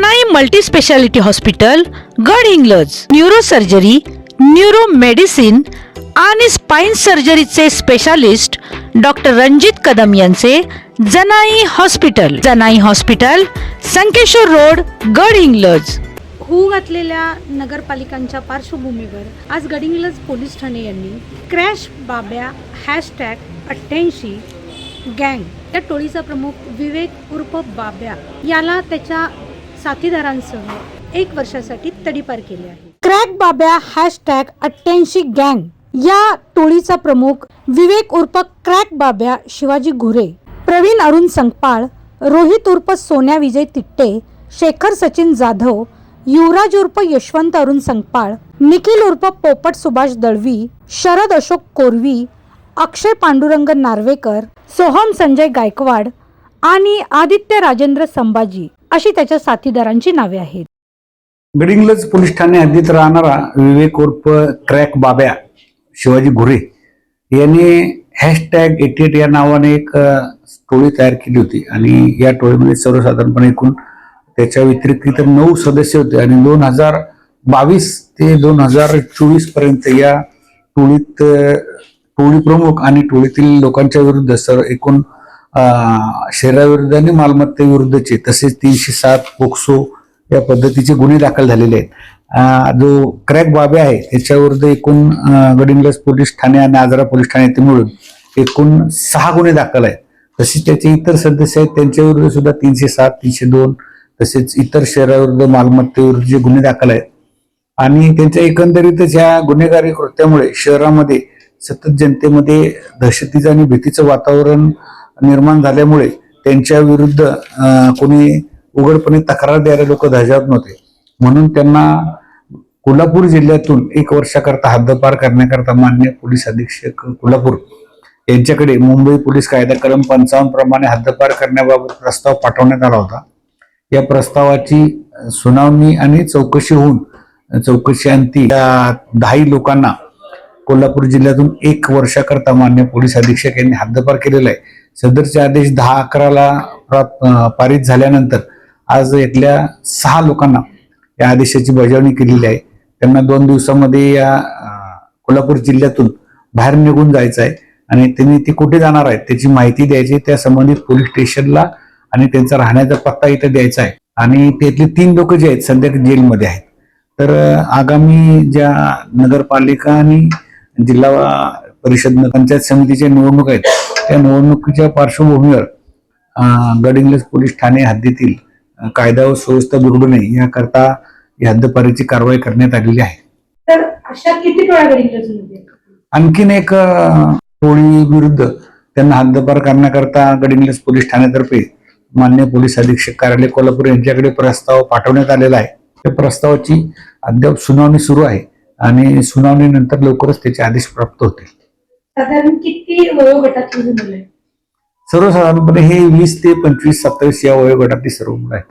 Janai multi speciality hospital Gadhinglaj neurosurgery neuro medicine आणि spine सर्जरीचे specialist doctor Ranjit Kadam यांचे Janai hospital. Janai hospital Sankeshwar road Gadhinglaj. होऊ घातलेल्या नगरपालिकांच्या पार्श्वभूमीवर आज गडिंग्लज पोलीस ठाणे यांनी क्रॅश बाब्या हॅशटॅग अठ्ठ्याऐंशी गँग या टोळीचा प्रमुख विवेक उर्फ बाब्या याला त्याच्या साथीदारांसह एक वर्षासाठी तडीपार केले आहे. क्रॅक बाब्या हॅशटॅग अठ्ठ्याऐंशी गँग या टोळीचा प्रमुख विवेक उर्फ क्रॅक बाब्या शिवाजी घुरे प्रवीण अरुण संकपाळ रोहित उर्फ सोन्या विजय तिट्टे शेखर सचिन जाधव युवराज उर्फ यशवंत अरुण संकपाळ निखिल उर्फ पोपट सुभाष दळवी शरद अशोक कोरवी अक्षय पांडुरंग नार्वेकर सोहम संजय गायकवाड आणि आदित्य राजेंद्र संभाजी. अशी त्याच्या साथीदारांची नावे आहेत. गडिंगलज पोलीस ठाणे हद्दीत राहणारा विवेक उर्फ क्रॅक बाब्या शिवाजी घुरे यांनी हॅशटॅग एटी एट या नावाने एक टोळी तयार केली होती. आणि या टोळीमध्ये सर्वसाधारणपणे एकूण त्याच्या व्यतिरिक्त इतर नऊ सदस्य होते. आणि दोन हजार बावीस ते दोन हजार चोवीसपर्यंत या टोळीत टोळी प्रमुख आणि टोळीतील लोकांच्या विरुद्ध सर एकूण शरीराविरुद्ध शहराविरुद्ध आणि मालमत्तेविरुद्धचे तसेच तीनशे सात पोक्सो या पद्धतीचे गुन्हे दाखल झालेले आहेत. जो क्रॅक बाबे आहे त्याच्याविरुद्ध एकूण अं, गडिंग्लज पोलीस ठाणे आणि आजरा पोलीस ठाणे येथे मिळून एकूण सहा गुन्हे दाखल आहेत. तसेच त्याचे इतर सदस्य आहेत त्यांच्याविरुद्ध सुद्धा तीनशे सात तीनशे दोन तसेच इतर शहराविरुद्ध मालमत्तेविरुद्ध जे गुन्हे दाखल आहेत. आणि त्यांच्या एकंदरीतच या गुन्हेगारी कृत्यामुळे शहरामध्ये सतत जनतेमध्ये दहशतीचं आणि भीतीचं वातावरण निर्माण झाल्यामुळे त्यांच्या विरुद्ध कोणी उघडपणे तक्रार द्यायला लोक धजावत नव्हते. म्हणून त्यांना कोल्हापूर जिल्ह्यातून एक वर्षाकरता हद्दपार करण्याकरता मान्य पोलीस अधीक्षक कोल्हापूर यांच्याकडे मुंबई पोलीस कायदा कलम पंचावन्न प्रमाणे हद्दपार करण्याबाबत प्रस्ताव पाठवण्यात आला होता. या प्रस्तावाची सुनावणी आणि चौकशी होऊन चौकशी अंती या दहाही लोकांना कोल्हापूर जिल्ह्यातून एक वर्षाकरता मान्य पोलीस अधीक्षक यांनी हद्दपार केलेला आहे. सदरचे आदेश दहा अकराला प्रा- पारित झाल्यानंतर आज इथल्या सहा लोकांना या आदेशाची बजावणी केलेली आहे. त्यांना दोन दिवसामध्ये या कोल्हापूर जिल्ह्यातून बाहेर निघून जायचं आहे आणि त्यांनी ते कुठे जाणार आहेत त्याची माहिती द्यायची त्या संबंधित पोलीस स्टेशनला आणि त्यांचा राहण्याचा पत्ता इथे द्यायचा आहे. आणि त्यातले तीन लोक जे आहेत सध्या जेलमध्ये आहेत. तर आगामी ज्या नगरपालिका आणि जिल्हा परिषद पंचायत समितीच्या निवडणूक आहेत. त्या निवडणुकीच्या पार्श्वभूमीवर गडिंग्लज पोलीस ठाणे हद्दीतील कायदा व सुव्यवस्था बिघडू नये याकरता या हद्दपारीची कारवाई करण्यात आलेली आहे. तर अशा किती टोळ्या गडिंग्लजमध्ये आणखीन एक टोळी विरुद्ध त्यांना हद्दपार करण्याकरता गडिंग्लज पोलीस ठाण्यातर्फे मान्य पोलीस अधीक्षक कार्यालय कोल्हापूर यांच्याकडे प्रस्ताव पाठवण्यात आलेला आहे. त्या प्रस्तावाची अद्याप सुनावणी सुरू आहे आणि सुनावणीनंतर लवकरच त्याचे आदेश प्राप्त होतील. साधारण किती वयोगटातली ही मुलं आहेत? सर्वसाधारणपणे हे वीस ते पंचवीस सत्तावीस या वयोगटातली सर्व मुलं आहेत.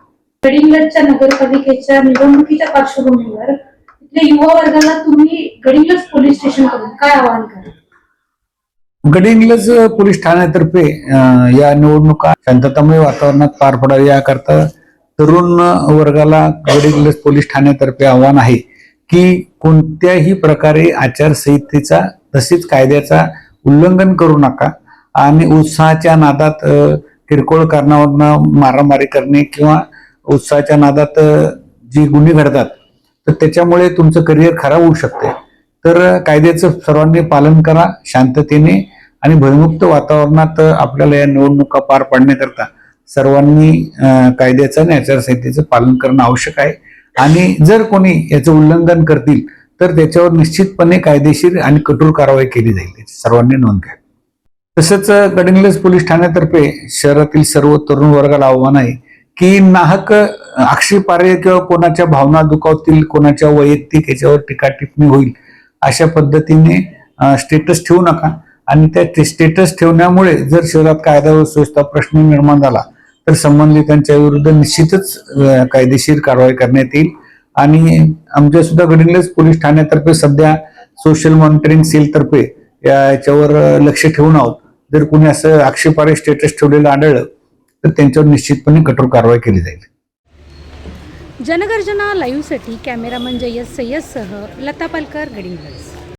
गडिंग्लजच्या नगरपालिकेच्या निवडणुकीच्या पार्श्वभूमीवर इथल्या युवा वर्गाला तुम्ही गडिंग्लज पोलीस स्टेशनकडून काय आवाहन करा गडिंग्लज पोलीस ठाण्यातर्फे अं, या निवडणुका शांततामय वातावरणात पार पडावी याकरता तरुण वर्गाला गडिंग्लज पोलीस ठाण्यातर्फे आव्हान आहे की कोणत्याही प्रकारे आचारसंहितेचा तसेच कायद्याचा उल्लंघन करू नका. आणि उत्साहाच्या नादात किरकोळ कारणावरनं मारामारी करणे किंवा उत्साहाच्या नादात जी गुन्हे घडतात तर त्याच्यामुळे तुमचं करिअर खराब होऊ शकते. तर कायद्याचं सर्वांनी पालन करा शांततेने आणि भयमुक्त वातावरणात आपल्याला या निवडणुका पार पाडण्याकरता सर्वांनी कायद्याचं आणि आचारसंहितेचं पालन करणं आवश्यक आहे. आणि जर कोणी याचं उल्लंघन करतील तर त्याच्यावर निश्चितपणे कायदेशीर आणि कठोर कारवाई केली जाईल. याची सर्वांनी नोंद घ्या. तसंच गडिंग्लज पोलीस ठाण्यातर्फे शहरातील सर्व तरुण वर्गाला आव्हान आहे की नाहक आक्षेपार्ह किंवा कोणाच्या भावना दुखावतील कोणाच्या वैयक्तिक याच्यावर टीका टिप्पणी होईल अशा पद्धतीने स्टेटस ठेवू नका. आणि त्या स्टेटस ठेवण्यामुळे जर शहरात कायदा व सुव्यवस्था प्रश्न निर्माण झाला तर संबंधितांच्या विरुद्ध निश्चितच कायदेशीर कारवाई करण्यात येईल. आणि आमच्या सुद्धा गडिंग्लज पोलीस ठाण्यातर्फे सध्या सोशल मॉनिटरिंग सेल तर्फे याच्यावर लक्ष ठेवून आहोत. जर कोणी असं आक्षेपार्ह स्टेटस ठेवलेलं आढळलं तर त्यांच्यावर निश्चितपणे कठोर कारवाई केली जाईल. जनगर्जना लाईव्हसाठी कॅमेरामन जयस सय्यदसह लता पालकर गडिंग्लज